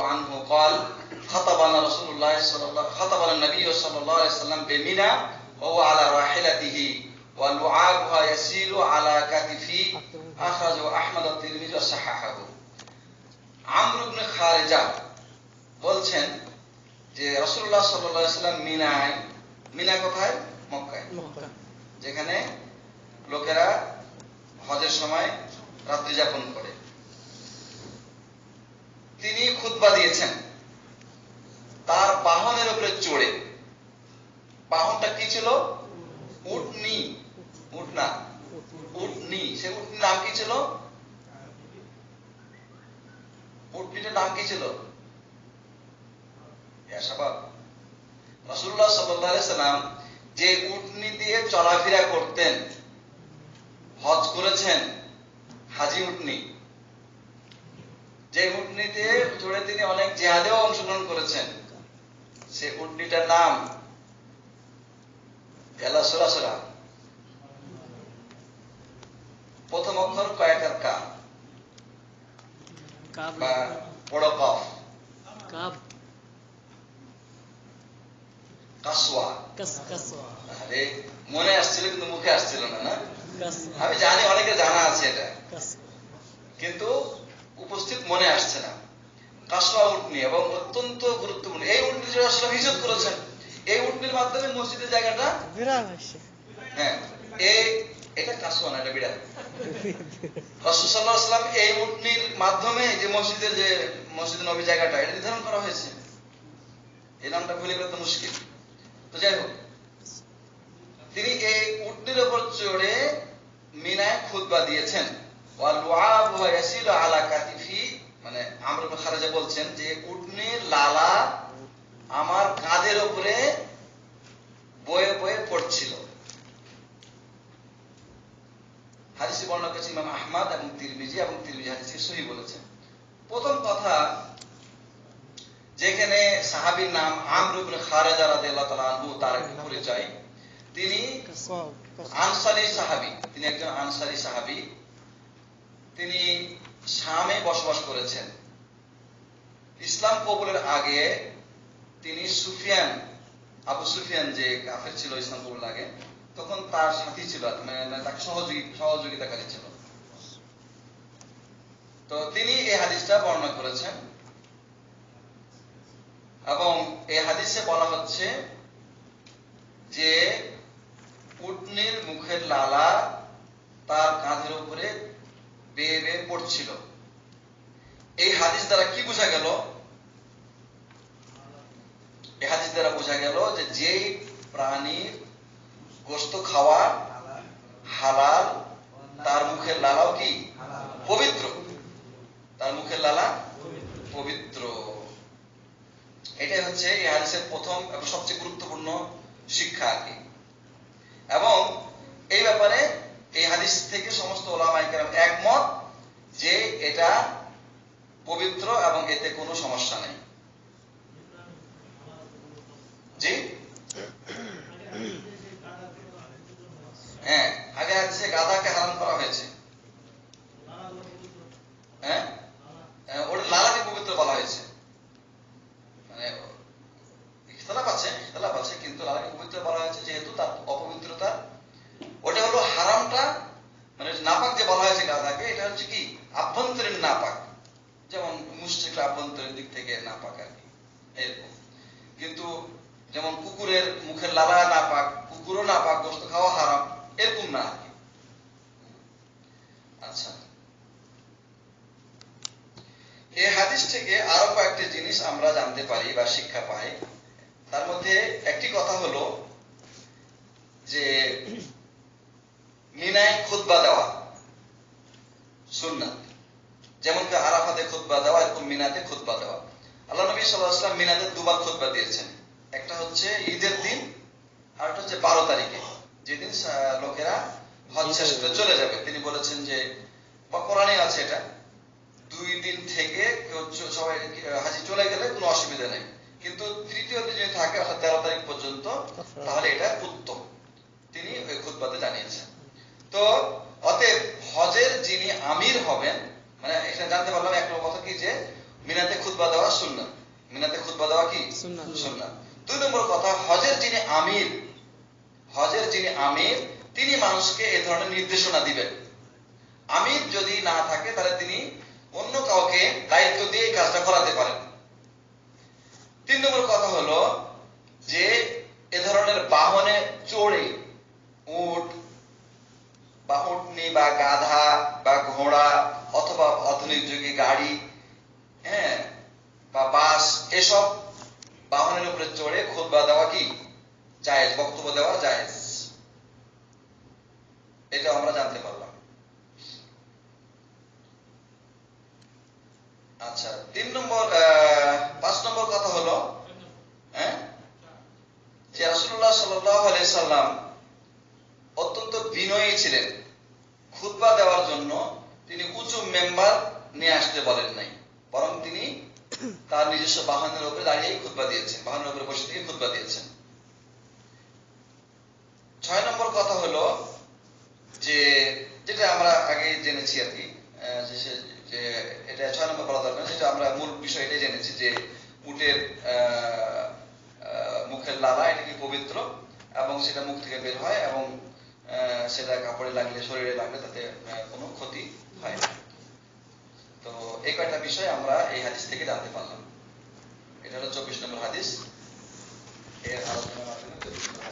عنه قال خطبنا رسول الله صلى الله خطبنا النبي صلى الله عليه وسلم بمنى وهو على راحلته ولعابها يسيل على كتفي أخرجه أحمد الترمذي وصححه আমর ইবনে খারেজা বলছেন যে রাসূলুল্লাহ সাল্লাল্লাহু আলাইহি সাল্লাম মিনায় মিনা কোথায় মক্কায় মক্কা যেখানে লোকেরা হজের সময় রাত্রি যাপন করে তিনি খুতবা দিয়েছেন। তার বাহনের উপরে চড়ে। বাহনটা কি ছিল? উটনি। উট না উটনি। সে উটনির নাম কি ছিল? উটনিটার নাম কি ছিল? সাল্লাম যে উটনি দিয়ে চলাফেরা করতেন, হজ করেছেন, হাজি উটনি যে উটনিতে চড়ে তিনি অনেক জেহাদেও অংশগ্রহণ করেছেন সে উটনিটার নাম এলা সুরাসুরা প্রথম অক্ষর কয়েকার কা? বা বড় কফ। কাব। কাসওয়া। কাসওয়া। আরে মনে আসছিল কিন্তু মুখে আসছিল না না? আমি জানি অনেকে জানা আছে এটা। কিন্তু উপস্থিত মনে আসছে না। কাসওয়া উটনি এবং অত্যন্ত গুরুত্বপূর্ণ। এই উটনি যে আসলে হিজত করেছেন। এই উটনির মাধ্যমে মসজিদের জায়গাটা হয়েছে হ্যাঁ এই এটা কাসওয়া না এটা বিড়াল। রাসূল সাল্লাল্লাহু আলাইহি ওয়াসাল্লাম এই উটনির মাধ্যমে যে মসজিদের যে মসজিদ নবী জায়গাটা এটা নির্ধারণ করা হয়েছে। এই নামটা ভুলে গেলে তো মুশকিল। তো যাই হোক তিনি এই উটনির উপর চড়ে মিনায় খুতবা দিয়েছেন। আলা কাতিফি মানে আমর খারাজা বলছেন যে উটনির লালা আমার কাঁধের উপরে বয়ে বয়ে পড়ছিল। হাদিসে বর্ণনা করেছে ইমাম আহমদ এবং তিরমিজি এবং তিরমিজি হাদিসে সহি বলেছেন। প্রথম কথা যেখানে সাহাবীর নাম আমর ইবনে খারাজা রাদিয়াল্লাহু তাআলা আনহু তার পরিচয়। তিনি আনসারী সাহাবী তিনি একজন আনসারী সাহাবী। তিনি শামে বসবাস করেছেন। ইসলাম কবুলের আগে তিনি সুফিয়ান, আবু সুফিয়ান যে কাফের ছিল ইসলাম কবুলের আগে, তখন তার সাথী ছিল মানে তাকে সহযোগী সহযোগিতাকারী ছিল। তো তিনি এই হাদিসটা বর্ণনা করেছেন। এবং এই হাদিসে বলা হচ্ছে যে, উটনির মুখের লালা তার কাঁধের উপরে বেয়ে বেয়ে পড়ছিল। এই হাদিস দ্বারা কি বোঝা গেল? এই হাদিস দ্বারা বোঝা গেল যে যেই প্রাণীর গোস্ত খাওয়া হালাল, তার মুখের লালাও কি? পবিত্র। তার মুখের লালা পবিত্র। এটাই হচ্ছে এই হাদিসের প্রথম এবং সবচেয়ে গুরুত্বপূর্ণ শিক্ষা আর কি। এবং এই ব্যাপারে এই হাদিস থেকে সমস্ত ওলামাই কেরাম একমত যে এটা পবিত্র এবং এতে কোনো সমস্যা নেই জি হ্যাঁ আগে হাদিসে গাধাকে হারাম করা হয়েছে হ্যাঁ হ্যাঁ, ওটা লালাকে পবিত্র বলা হয়েছে মানে ইখতলাফ আছে ইখতলাফ আছে কিন্তু লালাকে পবিত্র বলা হয়েছে যেহেতু তার অপবিত্রতা ওটা হলো হারামটা মানে নাপাক যে বলা হয়েছে গাধাকে এটা হচ্ছে কি আভ্যন্তরীণ নাপাক। যেমন মুষ্টিকরা আভ্যন্তরীণ দিক থেকে নাপাক আর কি, এরকম। কিন্তু যেমন কুকুরের মুখের লালা নাপাক, কুকুরও নাপাক, গোস্ত খাওয়া হারাম, এরকম না আর কি। আচ্ছা। এই হাদিস থেকে আরও কয়েকটি জিনিস আমরা জানতে পারি বা শিক্ষা পাই। তার মধ্যে একটি কথা হলো যে মিনায় খুতবা দেওয়া সুন্নাত। যেমন কি আরাফাতে খুতবা দেওয়া এরকম মিনাতে খুতবা দেওয়া। আল্লাহ নবী ওয়াসাল্লাম মিনাতে দুবার খুতবা দিয়েছেন। একটা হচ্ছে ঈদের দিন, আর একটা হচ্ছে বারো তারিখে। যেদিন লোকেরা হজ শেষ করে চলে যাবে। তিনি বলেছেন যে কোরআনে আছে এটা। দুই দিন থেকে কেউ সবাই হাজি চলে গেলে কোনো অসুবিধা নেই। কিন্তু তৃতীয় দিন যদি থাকে, অর্থাৎ তেরো তারিখ পর্যন্ত, তাহলে এটা উত্তম। তিনি ওই খুতবাতে জানিয়েছেন তো অতএব হজের যিনি আমির হবেন মানে এখানে জানতে পারলাম এক নম্বর কথা কি যে মিনাতে খুতবা দেওয়া সুন্নাত। মিনাতে খুতবা দেওয়া কি। সুন্নাত। দুই নম্বর কথা হজের যিনি আমির হজের যিনি আমির তিনি মানুষকে এ ধরনের নির্দেশনা দিবেন। আমির যদি না থাকে তাহলে তিনি অন্য কাউকে দায়িত্ব দিয়ে কাজটা করাতে পারেন। তিন নম্বর কথা হলো যে এ ধরনের বাহনে চড়ে বা উটনি বা গাধা বা ঘোড়া অথবা আধুনিক যুগে গাড়ি হ্যাঁ বা বাস, এসব বাহনের উপরে চড়ে খুতবা দেওয়া কি? জায়েজ, বক্তব্য দেওয়া জায়েজ। এটা আমরা জানতে পারলাম। আচ্ছা তিন নম্বর পাঁচ নম্বর কথা হলো হ্যাঁ যে আলাইহি সাল্লাম অত্যন্ত বিনয়ী ছিলেন। খুতবা দেওয়ার জন্য তিনি উঁচু মেম্বার নিয়ে আসতে বলেন নাই। বরং তিনি তার নিজস্ব বাহনের উপরে দাঁড়িয়েই খুতবা দিয়েছেন, বাহনের উপরে বসে থেকে খুতবা দিয়েছেন। ছয় নম্বর কথা হলো যে, যেটা আমরা আগে জেনেছি আর কি যে এটা ছয় নম্বর বলা দরকার যেটা আমরা মূল বিষয় এটাই জেনেছি যে উটের মুখের লালা এটা কি পবিত্র এবং সেটা মুখ থেকে বের হয় এবং সেটা কাপড়ে লাগলে শরীরে লাগলে তাতে কোনো ক্ষতি হয় না। তো এই কয়টা বিষয় আমরা এই হাদিস থেকে জানতে পারলাম। এটা হলো চব্বিশ নম্বর হাদিস। এর মাধ্যমে